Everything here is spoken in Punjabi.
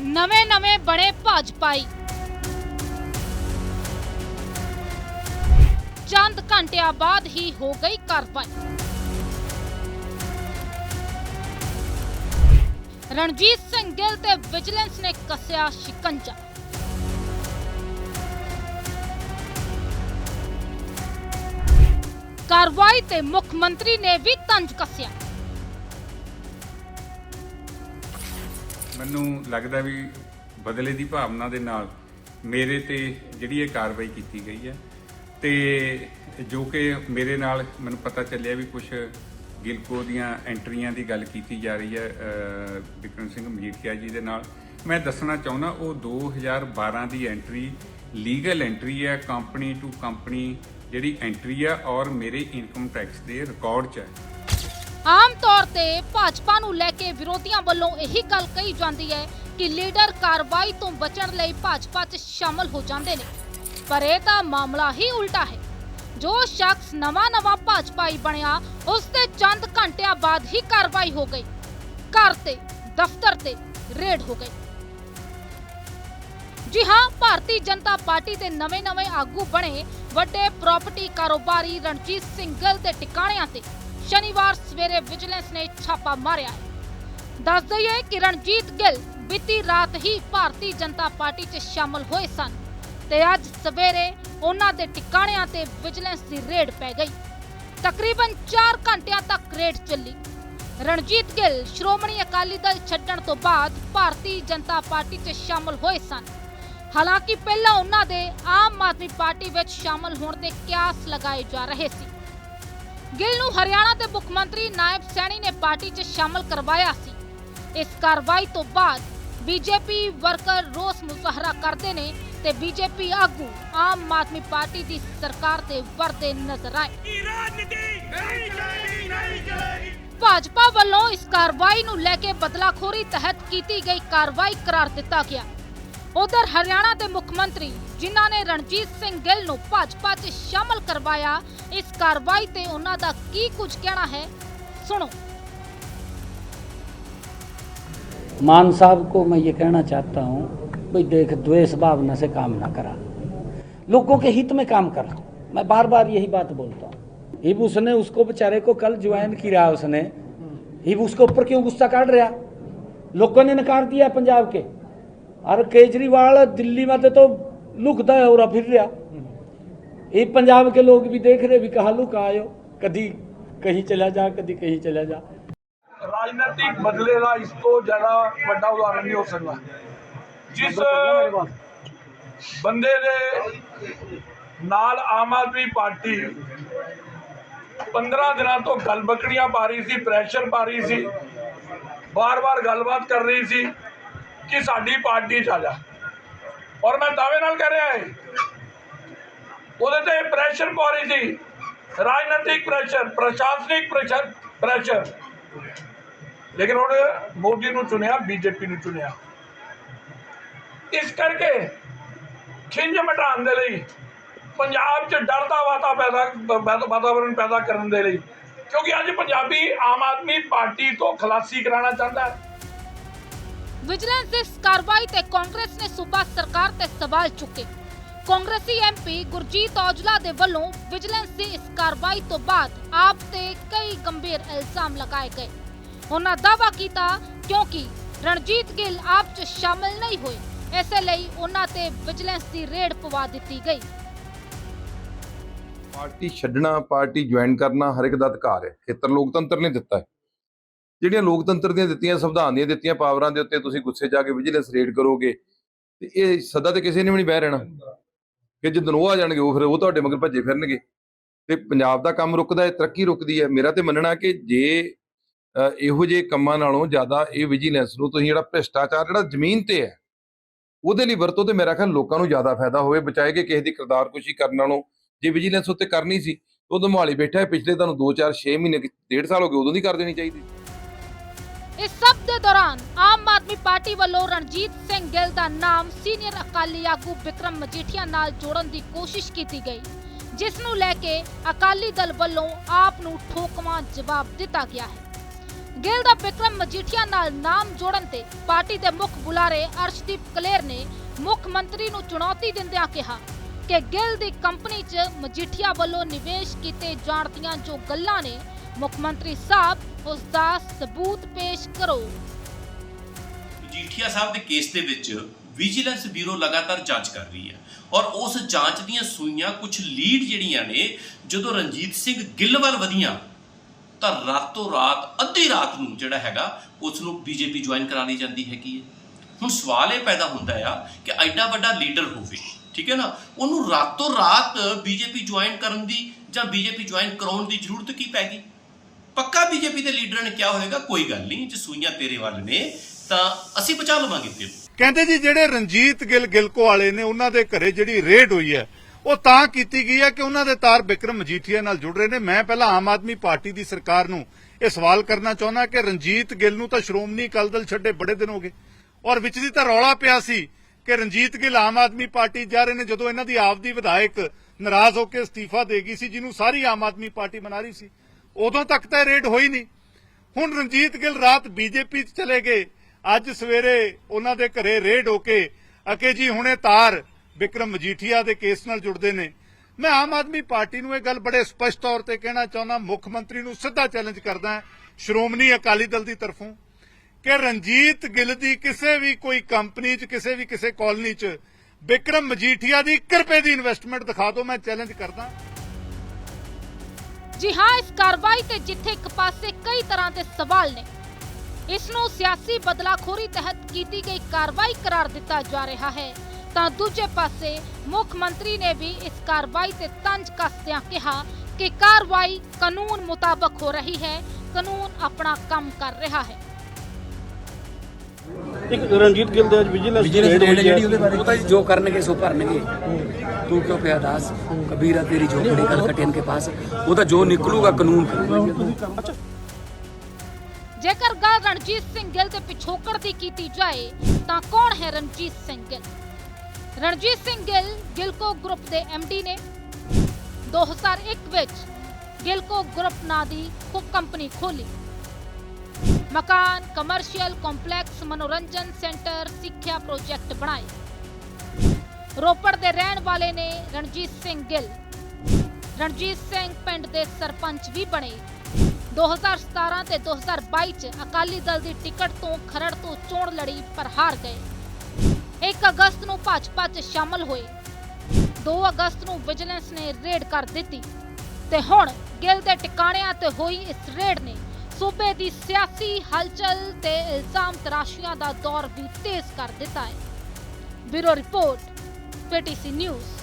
ਨਵੇਂ-ਨਵੇਂ ਬਣੇ ਭਾਜਪਾਈ। ਚੰਦ ਘੰਟਿਆਂ ਬਾਅਦ ਹੀ ਹੋ ਗਈ ਕਾਰਵਾਈ। ਰਣਜੀਤ ਸਿੰਘ ਗਿੱਲ ਤੇ ਵਿਜੀਲੈਂਸ ਨੇ ਕੱਸਿਆ ਸ਼ਿਕੰਜਾ। ਕਾਰਵਾਈ ਤੇ ਮੁੱਖ ਮੰਤਰੀ ਨੇ ਵੀ ਤੰਜ ਕੱਸਿਆ। ਮੈਨੂੰ ਲੱਗਦਾ ਵੀ ਬਦਲੇ ਦੀ ਭਾਵਨਾ ਦੇ ਨਾਲ ਮੇਰੇ ਤੇ ਜਿਹੜੀ ਇਹ ਕਾਰਵਾਈ ਕੀਤੀ ਗਈ ਹੈ ਤੇ ਜੋ ਕਿ ਮੇਰੇ ਨਾਲ ਮੈਨੂੰ ਪਤਾ ਚੱਲਿਆ ਵੀ ਕੁਝ ਗਿਲਕੋ ਦੀਆਂ ਐਂਟਰੀਆਂ ਦੀ ਗੱਲ ਕੀਤੀ ਜਾ ਰਹੀ ਹੈ ਅਹ, ਵਿਕਰਮ ਸਿੰਘ ਮਜੀਠੀਆ ਜੀ ਦੇ ਨਾਲ। ਮੈਂ ਦੱਸਣਾ ਚਾਹੁੰਦਾ ਉਹ 2012 ਦੀ ਐਂਟਰੀ ਲੀਗਲ ਐਂਟਰੀ ਹੈ ਕੰਪਨੀ ਟੂ ਕੰਪਨੀ ਜਿਹੜੀ ਐਂਟਰੀ ਆ ਔਰ ਮੇਰੇ ਇਨਕਮ ਟੈਕਸ ਦੇ ਰਿਕਾਰਡ 'ਚ ਹੈ। ਆਮ ਤੌਰ ਤੇ ਭਾਜਪਾ ਨੂੰ ਲੈ ਕੇ ਵਿਰੋਧੀਆਂ ਵੱਲੋਂ ਇਹੀ ਗੱਲ ਕਹੀ ਜਾਂਦੀ ਹੈ ਕਿ ਲੀਡਰ ਕਾਰਵਾਈ ਤੋਂ ਬਚਣ ਲਈ ਭਾਜਪਾ 'ਚ ਸ਼ਾਮਲ ਹੋ ਜਾਂਦੇ ਨੇ। ਪਰ ਇਹ ਤਾਂ ਮਾਮਲਾ ਹੀ ਉਲਟਾ ਹੈ। ਜੋ ਸ਼ਖਸ ਨਵਾਂ-ਨਵਾਂ ਭਾਜਪਾਈ ਬਣਿਆ, ਉਸ ਤੇ ਚੰਦ ਘੰਟਿਆਂ ਬਾਅਦ ਹੀ ਕਾਰਵਾਈ ਹੋ ਗਈ। ਘਰ ਤੇ, ਦਫ਼ਤਰ ਤੇ ਰੇਡ ਹੋ ਗਈ। ਜੀ ਹਾਂ, ਭਾਰਤੀ ਜਨਤਾ ਪਾਰਟੀ ਦੇ ਨਵੇਂ-ਨਵੇਂ ਆਗੂ ਬਣੇ ਵੱਡੇ ਪ੍ਰਾਪਰਟੀ ਕਾਰੋਬਾਰੀ ਰਣਜੀਤ ਸਿੰਘ ਗਿੱਲ ਦੇ ਟਿਕਾਣਿਆਂ ਤੇ। ਸ਼ਨੀਵਾਰ ਸਵੇਰੇ ਵਿਜੀਲੈਂਸ ਨੇ ਛਾਪਾ ਮਾਰਿਆ ਦੱਸ ਦਈਏ ਕਿ ਰਣਜੀਤ ਗਿੱਲ ਬੀਤੀ ਰਾਤ ਹੀ ਭਾਰਤੀ ਜਨਤਾ ਪਾਰਟੀ 'ਚ ਸ਼ਾਮਲ ਹੋਏ ਸਨ ਤੇ ਅੱਜ ਸਵੇਰੇ ਉਹਨਾਂ ਦੇ ਟਿਕਾਣਿਆਂ ਤੇ ਵਿਜੀਲੈਂਸ ਦੀ ਰੇਡ ਪੈ ਗਈ। ਤਕਰੀਬਨ 4 ਘੰਟਿਆਂ ਤੱਕ ਰੇਡ ਚੱਲੀ। ਰਣਜੀਤ ਗਿੱਲ ਸ਼੍ਰੋਮਣੀ ਅਕਾਲੀ ਦਲ ਛੱਡਣ ਤੋਂ ਬਾਅਦ ਭਾਰਤੀ ਜਨਤਾ ਪਾਰਟੀ 'ਚ ਸ਼ਾਮਲ ਹੋਏ ਸਨ। ਹਾਲਾਂਕਿ ਪਹਿਲਾਂ ਉਹਨਾਂ ਦੇ ਆਮ ਆਦਮੀ ਪਾਰਟੀ ਵਿੱਚ ਸ਼ਾਮਲ ਹੋਣ ਦੇ ਕਿਆਸ ਲਗਾਏ ਜਾ ਰਹੇ ਸੀ। ਗਿੱਲ ਨੂੰ ਹਰਿਆਣਾ ਦੇ ਮੁੱਖ ਮੰਤਰੀ ਨਾਇਬ ਸੈਣੀ ਨੇ ਪਾਰਟੀ 'ਚ ਸ਼ਾਮਲ ਕਰਵਾਇਆ ਸੀ। ਇਸ ਕਾਰਵਾਈ ਤੋਂ ਬਾਅਦ ਬੀਜੇਪੀ ਵਰਕਰ ਰੋਸ ਮੁਜ਼ਾਹਰਾ ਕਰਦੇ ਨੇ ਤੇ ਬੀਜੇਪੀ ਆਗੂ ਆਮ ਆਦਮੀ ਪਾਰਟੀ ਦੀ ਸਰਕਾਰ ਤੇ ਵਰਦੇ ਨਜ਼ਰ ਆਏ। ਭਾਜਪਾ ਵੱਲੋਂ ਇਸ ਕਾਰਵਾਈ ਨੂੰ ਲੈ ਕੇ ਬਦਲਾਖੋਰੀ ਤਹਿਤ ਕੀਤੀ ਗਈ ਕਾਰਵਾਈ ਕਰਾਰ ਦਿੱਤਾ ਗਿਆ। ਉਧਰ ਹਰਿਆਣਾ ਦੇ ਮੁੱਖ ਮੰਤਰੀ ਜਿਨ੍ਹਾਂ ਨੇ ਰਣਜੀਤ ਸਿੰਘ ਗਿੱਲ ਨੂੰ ਭਾਜਪਾ 'ਚ ਸ਼ਾਮਲ ਕਰਵਾਇਆ ਇਸ ਕਾਰਵਾਈ ਤੇ ਉਹਨਾਂ ਦਾ ਕੀ ਕੁਝ ਕਹਿਣਾ ਹੈ ਸੁਣੋ मान साहब को मैं ये कहना चाहता हूँ भाई देख द्वेष भावना से काम ना करा लोगों के हित में काम करा मैं बार बार यही बात बोलता हूँ हिब उसने उसको बेचारे को कल ज्वाइन किया उसने हिब उसके ऊपर क्यों गुस्सा काट रहा लोगों ने नकार दिया पंजाब के और केजरीवाल दिल्ली में तो लुकता है और फिर रहा ये पंजाब के लोग भी देख रहे भी कहा लुक आयो कभी कहीं चला जा कभी कहीं चला जा ਰਾਜਨੀਤਿਕ ਬਦਲੇ ਦਾ ਇਸ ਤੋਂ ਜ਼ਿਆਦਾ ਵੱਡਾ ਉਦਾਹਰਣ ਨਹੀਂ ਹੋ ਸਕਦਾ ਜਿਸ ਬੰਦੇ ਦੇ ਨਾਲ ਆਮ ਆਦਮੀ ਪਾਰਟੀ 15 ਦਿਨਾਂ ਤੋਂ ਗਲਬਕੜੀਆਂ ਪਾ ਰਹੀ ਸੀ ਪ੍ਰੈਸ਼ਰ ਪਾ ਰਹੀ ਸੀ ਬਾਰ-ਬਾਰ ਗੱਲਬਾਤ ਕਰ ਰਹੀ ਸੀ ਕਿ ਸਾਡੀ ਪਾਰਟੀ ਚ ਆ ਜਾ ਔਰ ਮੈਂ ਦਾਅਵੇ ਨਾਲ ਕਹਿ ਰਿਹਾ ਹੈ ਉਹਦੇ ਤੇ ਪ੍ਰੈਸ਼ਰ ਪਾ ਰਹੀ ਸੀ। ਰਾਜਨੀਤਿਕ ਪ੍ਰੈਸ਼ਰ ਪ੍ਰਸ਼ਾਸਨਿਕ ਪ੍ਰੈਸ਼ਰ ਪ੍ਰੈਸ਼ਰ ਲੇਕਿਨ ਹੁਣ ਮੋਦੀ ਨੂੰ ਚੁਣਿਆ, ਬੀਜੇਪੀ ਨੂੰ ਚੁਣਿਆ। ਇਸ ਕਰਕੇ ਖਿੰਝ ਮਟਾਉਣ ਦੇ ਲਈ, ਪੰਜਾਬ 'ਚ ਡਰ ਦਾ ਵਾਤਾ ਪੈਦਾ ਵਾ- ਵਾਤਾਵਰਣ ਪੈਦਾ ਕਰਨ ਦੇ ਲਈ, ਕਿਉਂਕਿ ਅੱਜ ਪੰਜਾਬੀ ਆਮ ਆਦਮੀ ਪਾਰਟੀ ਤੋਂ ਖਲਾਸੀ ਕਰਾਉਣਾ ਚਾਹੁੰਦਾ ਹੈ। ਵਿਜੀਲੈਂਸ ਦੀ ਇਸ ਕਾਰਵਾਈ ਤੇ ਕਾਂਗਰਸ ਨੇ ਸੂਬਾ ਸਰਕਾਰ ਤੇ ਸਵਾਲ ਚੁੱਕੇ। ਕਾਂਗਰਸੀ ਐਮਪੀ ਗੁਰਜੀਤ ਔਜਲਾ ਦੇ ਵੱਲੋਂ ਵਿਜੀਲੈਂਸ ਦੀ ਇਸ ਕਾਰਵਾਈ ਤੋਂ ਬਾਅਦ ਆਪ ਤੇ ਕਈ ਗੰਭੀਰ ਇਲਜ਼ਾਮ ਲਗਾਏ ਗਏ। ਉਹਨਾਂ ਦਾਅਵਾ ਕੀਤਾ, ਕਿਉਂਕਿ ਰਣਜੀਤ ਗਿੱਲ ਆਪ 'ਚ ਸ਼ਾਮਲ ਨਹੀਂ ਹੋਏ। ਇਸੇ ਲਈ ਉਹਨਾਂ ਤੇ ਵਿਜੀਲੈਂਸ ਦੀ ਰੇਡ ਪਵਾ ਦਿੱਤੀ ਗਈ। ਪਾਰਟੀ ਛੱਡਣਾ, ਪਾਰਟੀ ਜੁਆਇਨ ਕਰਨਾ ਹਰ ਇੱਕ ਦਾ ਅਧਿਕਾਰ ਹੈ। ਖੇਤਰ ਲੋਕਤੰਤਰ ਨੇ ਦਿੱਤਾ ਹੈ। ਜਿਹੜੀਆਂ ਲੋਕਤੰਤਰ ਦੀਆਂ ਦਿੱਤੀਆਂ, ਸੰਵਿਧਾਨ ਦੀਆਂ ਦਿੱਤੀਆਂ ਪਾਵਰਾਂ ਦੇ ਉੱਤੇ ਤੁਸੀਂ ਗੁੱਸੇ ਜਾ ਕੇ ਵਿਜੀਲੈਂਸ ਰੇਡ ਕਰੋਗੇ, ਤੇ ਇਹ ਸਦਾ ਤੇ ਕਿਸੇ ਨੇ ਵੀ ਨਹੀਂ ਬਹਿ ਰਹਿਣਾ। ਕਿ ਜਦੋਂ ਉਹ ਆ ਜਾਣਗੇ, ਉਹ ਫਿਰ ਉਹ ਤੁਹਾਡੇ ਮਗਰ ਭੱਜੇ ਫਿਰਨਗੇ। ਤੇ ਪੰਜਾਬ ਦਾ ਕੰਮ ਰੁਕਦਾ ਹੈ, ਤਰੱਕੀ ਰੁਕਦੀ ਹੈ। ਮੇਰਾ ਤੇ ਮੰਨਣਾ ਕਿ ਜੇ ਇਹੋ ਜਿਹੇ ਕੰਮਾਂ ਨਾਲੋਂ ਜ਼ਿਆਦਾ ਇਹ ਵਿਜੀਲੈਂਸ ਨੂੰ ਤੁਸੀਂ ਜਿਹੜਾ ਭ੍ਰਿਸ਼ਟਾਚਾਰ, ਜਿਹੜਾ ਜ਼ਮੀਨ ਤੇ ਹੈ, ਉਹਦੇ ਲਈ ਵਰਤੋ ਤੇ ਮੇਰਾ ਖਿਆਲ ਲੋਕਾਂ ਨੂੰ ਜ਼ਿਆਦਾ ਫਾਇਦਾ ਹੋਵੇ। ਬਚਾਏ ਕਿ ਕਿਸੇ ਦੀ ਕਰਦਾਰਕੁਸ਼ੀ ਕਰਨ ਨਾਲੋਂ, ਜੇ ਵਿਜੀਲੈਂਸ ਉੱਤੇ ਕਰਨੀ ਸੀ ਉਦੋਂ ਮੋਹਾਲੀ ਬੈਠਾ ਪਿਛਲੇ ਤੁਹਾਨੂੰ 2 4 6 ਮਹੀਨੇ ਕਿ ਡੇਢ ਸਾਲ ਹੋ ਗਏ, ਉਦੋਂ ਦੀ ਕਰ ਦੇਣੀ ਚਾਹੀਦੀ। ਇਸ ਸਭ ਦੇ ਦੌਰਾਨ ਆਮ ਆਦਮੀ ਪਾਰਟੀ ਵੱਲੋਂ ਰਣਜੀਤ ਸਿੰਘ ਗਿੱਲ ਦਾ ਨਾਮ ਸੀਨੀਅਰ ਅਕਾਲੀ ਆਗੂ ਵਿਕਰਮ ਮਜੀਠੀਆ ਨਾਲ ਜੋੜਨ ਦੀ ਕੋਸ਼ਿਸ਼ ਕੀਤੀ ਗਈ, ਜਿਸ ਨੂੰ ਲੈ ਕੇ ਅਕਾਲੀ ਦਲ ਵੱਲੋਂ ਆਪ ਨੂੰ ਠੋਕਵਾਂ ਜਵਾਬ ਦਿੱਤਾ ਗਿਆ ਹੈ। ਗਿੱਲ ਦਾ ਵਿਕਰਮ ਮਜੀਠੀਆ ਨਾਲ ਨਾਮ ਜੋੜਨ ਤੇ ਪਾਰਟੀ ਦੇ ਮੁੱਖ ਬੁਲਾਰੇ ਅਰਸ਼ਦੀਪ ਕਲੇਰ ਨੇ ਮੁੱਖ ਮੰਤਰੀ ਨੂੰ ਚੁਣੌਤੀ ਦਿੰਦਿਆਂ ਕਿਹਾ ਕਿ ਗਿੱਲ ਦੀ ਕੰਪਨੀ 'ਚ ਮਜੀਠੀਆ ਵੱਲੋਂ ਨਿਵੇਸ਼ ਕੀਤੇ ਜਾਣ ਦੀਆਂ ਜੋ ਗੱਲਾਂ ਨੇ ਮੁੱਖ ਮੰਤਰੀ ਸਾਹਿਬ, ਉਸ ਦਾ ਸਬੂਤ ਪੇਸ਼ ਕਰੋ। ਮਜੀਠੀਆ ਸਾਹਿਬ ਦੇ ਕੇਸ ਦੇ ਵਿੱਚ ਵਿਜੀਲੈਂਸ ਬਿਊਰੋ ਲਗਾਤਾਰ ਜਾਂਚ ਕਰ ਰਹੀ ਹੈ ਔਰ ਉਸ ਜਾਂਚ ਦੀਆਂ ਸੂਈਆਂ ਕੁਝ ਲੀਡ ਜਿਹੜੀਆਂ ਨੇ, ਜਦੋਂ ਰਣਜੀਤ ਸਿੰਘ ਗਿੱਲ ਵੱਲ ਵਧੀਆਂ, ਤਾਂ ਰਾਤੋਂ ਰਾਤ, ਅੱਧੀ ਰਾਤ ਨੂੰ ਜਿਹੜਾ ਹੈਗਾ, ਉਸ ਨੂੰ ਬੀਜੇਪੀ ਜੁਆਇਨ ਕਰਾ ਲਈ ਜਾਂਦੀ ਹੈਗੀ ਹੈ। ਹੁਣ ਸਵਾਲ ਇਹ ਪੈਦਾ ਹੁੰਦਾ ਆ ਕਿ ਐਡਾ ਵੱਡਾ ਲੀਡਰ ਹੋਵੇ, ਠੀਕ ਹੈ ਨਾ? ਉਹਨੂੰ ਰਾਤੋਂ ਰਾਤ ਬੀਜੇਪੀ ਜੁਆਇਨ ਕਰਨ ਦੀ ਜਾਂ ਬੀਜੇਪੀ ਜੁਆਇਨ ਕਰਾਉਣ ਦੀ ਜ਼ਰੂਰਤ ਕੀ ਪੈ ਗਈ? ਪੱਕਾ ਬੀਜੇਪੀ ਦੇ ਲੀਡਰਾਂ ਨੇ ਕਿਹਾ ਹੋਵੇਗਾ ਕੋਈ ਗੱਲ ਨਹੀਂ, ਜੇ ਸੂਈਆਂ ਤੇਰੇ ਵੱਲ ਨੇ, ਤਾਂ ਅਸੀਂ ਬਚਾ ਲਵਾਂਗੇ ਤੈਨੂੰ ਕਹਿੰਦੇ ਜੀ, ਜਿਹੜੇ ਰਣਜੀਤ ਗਿੱਲ ਗਿਲਕੋ ਵਾਲੇ ਨੇ, ਉਹਨਾਂ ਦੇ ਘਰੇ ਜਿਹੜੀ ਰੇਡ ਹੋਈ ਹੈ, ਉਹ ਤਾਂ ਕੀਤੀ ਗਈ ਹੈ ਕਿ ਉਹਨਾਂ ਦੇ ਤਾਰ ਬਿਕਰਮ ਮਜੀਠੀਆ ਨਾਲ ਜੁੜ ਰਹੇ ਨੇ। ਮੈਂ ਪਹਿਲਾਂ ਆਮ ਆਦਮੀ ਪਾਰਟੀ ਦੀ ਸਰਕਾਰ ਨੂੰ ਇਹ ਸਵਾਲ ਕਰਨਾ ਚਾਹੁੰਦਾ ਕਿ ਰਣਜੀਤ ਗਿੱਲ ਨੂੰ ਤਾਂ ਸ਼੍ਰੋਮਣੀ ਅਕਾਲੀ ਦਲ ਛੱਡੇ ਬੜੇ ਦਿਨ ਹੋ ਗਏ, ਔਰ ਵਿੱਚ ਦੀ ਤਾਂ ਰੌਲਾ ਪਿਆ ਸੀ ਕਿ ਰਣਜੀਤ ਗਿੱਲ ਆਮ ਆਦਮੀ ਪਾਰਟੀ ਜਾ ਰਹੇ ਨੇ, ਜਦੋਂ ਇਹਨਾਂ ਦੀ ਆਪਦੀ ਵਿਧਾਇਕ ਨਾਰਾਜ਼ ਹੋ ਕੇ ਅਸਤੀਫਾ ਦੇ ਗਈ ਸੀ, ਜਿਹਨੂੰ ਸਾਰੀ ਆਮ ਆਦਮੀ ਪਾਰਟੀ ਮਨਾ ਰਹੀ ਸੀ। ਉਦੋਂ ਤੱਕ ਤਾਂ ਇਹ ਰੇਡ ਹੋਈ ਨਹੀਂ। ਹੁਣ ਰਣਜੀਤ ਗਿੱਲ ਰਾਤ ਬੀਜੇਪੀ 'ਚ ਚਲੇ ਗਏ। ਅੱਜ ਸਵੇਰੇ ਉਹਨਾਂ ਦੇ ਘਰੇ ਰੇਡ ਹੋ ਕੇ ਅਕੇ ਜੀ ਹੁਣੇ ਤਾਰ ਵਿਕਰਮ ਮਜੀਠੀਆ ਦੇ ਕੇਸ ਨਾਲ ਜੁੜਦੇ ਨੇ। ਮੈਂ ਆਮ ਆਦਮੀ ਪਾਰਟੀ ਨੂੰ ਇਹ ਗੱਲ ਬੜੇ ਸਪਸ਼ਟ ਤੌਰ ਤੇ ਕਹਿਣਾ ਚਾਹੁੰਦਾ, ਮੁੱਖ ਮੰਤਰੀ ਨੂੰ ਸਿੱਧਾ ਚੈਲੰਜ ਕਰਦਾ ਸ਼੍ਰੋਮਣੀ ਅਕਾਲੀ ਦਲ ਦੀ ਤਰਫੋਂ, ਕਿ ਰਣਜੀਤ ਗਿੱਲ ਦੀ ਕਿਸੇ ਵੀ ਕੋਈ ਕੰਪਨੀ 'ਚ, ਕਿਸੇ ਵੀ ਕਿਸੇ ਕਾਲਨੀ 'ਚ ਵਿਕਰਮ ਮਜੀਠੀਆ ਦੀ 1 ਰੁਪਏ ਦੀ ਇਨਵੈਸਟਮੈਂਟ ਦਿਖਾ ਦਿਓ, ਮੈਂ ਚੈਲੰਜ ਕਰਦਾ। ਜੀ ਹਾਂ, ਇਸ ਕਾਰਵਾਈ ਤੇ ਜਿੱਥੇ ਇੱਕ ਪਾਸੇ ਕਈ ਤਰ੍ਹਾਂ ਦੇ ਸਵਾਲ ਨੇ ਇਸ ਨੂੰ ਸਿਆਸੀ ਬਦਲਾਖੋਰੀ ਤਹਿਤ ਕੀਤੀ ਗਈ ਕਾਰਵਾਈ ਕਰਾਰ ਦਿੱਤਾ ਜਾ ਰਿਹਾ ਹੈ। ਤਾਂ ਦੂਜੇ ਪਾਸੇ ਮੁੱਖ ਮੰਤਰੀ ਨੇ ਵੀ ਇਸ ਕਾਰਵਾਈ ਤੇ ਤੰਜ ਕੱਸਦਿਆਂ ਕਿਹਾ ਕਿ ਕਾਰਵਾਈ ਕਾਨੂੰਨ ਮੁਤਾਬਕ ਹੋ ਰਹੀ ਹੈ, ਕਾਨੂੰਨ ਆਪਣਾ ਕੰਮ ਕਰ ਰਿਹਾ ਹੈ। ਇੱਕ ਰਣਜੀਤ ਗਿੱਲ ਦੇ ਅੱਜ ਵਿਜੀਲੈਂਸ ਵਿਜੀਲੈਂਸ ਜਿਹੜੀ ਉਹਦੇ ਬਾਰੇ। ਉਹ ਤਾਂ ਜੋ ਕਰਨਗੇ ਸੋ ਭਰਨਗੇ। ਤੂੰ ਕਿਉਂ ਪਿਆ ਦਾਸ? ਕਬੀਰਾ ਤੇਰੀ ਝੋਪੜੀ ਕਲਕਟਿਆਂ ਕੇ ਪਾਸ। ਉਹਦਾ ਜੋ ਨਿਕਲੂਗਾ ਕਾਨੂੰਨ ਜੇਕਰ ਗੱਲ ਰਣਜੀਤ ਸਿੰਘ ਗਿੱਲ ਦੇ ਪਿਛੋਕੜ ਦੀ ਕੀਤੀ ਜਾਏ ਤਾਂ ਕੌਣ ਹੈ ਰਣਜੀਤ ਸਿੰਘ ਗਿੱਲ? ਰਣਜੀਤ ਸਿੰਘ ਗਿੱਲ ਗਿਲਕੋ ਗਰੁੱਪ ਦੇ ਐਮਡੀ ਨੇ। 2001 ਵਿੱਚ ਗਿਲਕੋ ਗਰੁੱਪ ਨਾਂ ਦੀ ਕੰਪਨੀ ਖੋਲੀ। ਮਕਾਨ ਕਮਰਸ਼ੀਅਲ ਕੰਪਲੈਕਸ ਮਨੋਰੰਜਨ ਸੈਂਟਰ ਸਿੱਖਿਆ ਪ੍ਰੋਜੈਕਟ ਬਣਾਏ। ਰੋਪੜ ਦੇ ਰਹਿਣ ਵਾਲੇ ਨੇ ਰਣਜੀਤ ਸਿੰਘ ਗਿੱਲ। ਰਣਜੀਤ ਸਿੰਘ ਪਿੰਡ ਦੇ ਸਰਪੰਚ ਵੀ ਬਣੇ। 2017 ਤੇ 2022 ਚ ਅਕਾਲੀ ਦਲ ਦੀ ਟਿਕਟ ਤੋਂ ਖਰੜ ਤੋਂ ਚੋਣ ਲੜੀ ਪਰ ਹਾਰ ਗਏ। 1 ਅਗਸਤ ਨੂੰ ਭਾਜਪਾ 'ਚ ਸ਼ਾਮਲ ਹੋਏ। 2 ਅਗਸਤ ਨੂੰ ਵਿਜੀਲੈਂਸ ਨੇ ਰੇਡ ਕਰ ਦਿੱਤੀ। ਤੇ ਹੁਣ ਗਿੱਲ ਦੇ ਟਿਕਾਣਿਆਂ ਤੇ ਹੋਈ ਇਸ ਰੇਡ ਨੇ। ਸੂਬੇ ਦੀ ਸਿਆਸੀ ਹਲਚਲ ਤੇ ਇਲਜ਼ਾਮ ਤਰਾਸ਼ੀਆਂ ਦਾ ਦੌਰ ਵੀ ਤੇਜ਼ ਕਰ ਦਿੱਤਾ ਹੈ। Bureau report PTC news.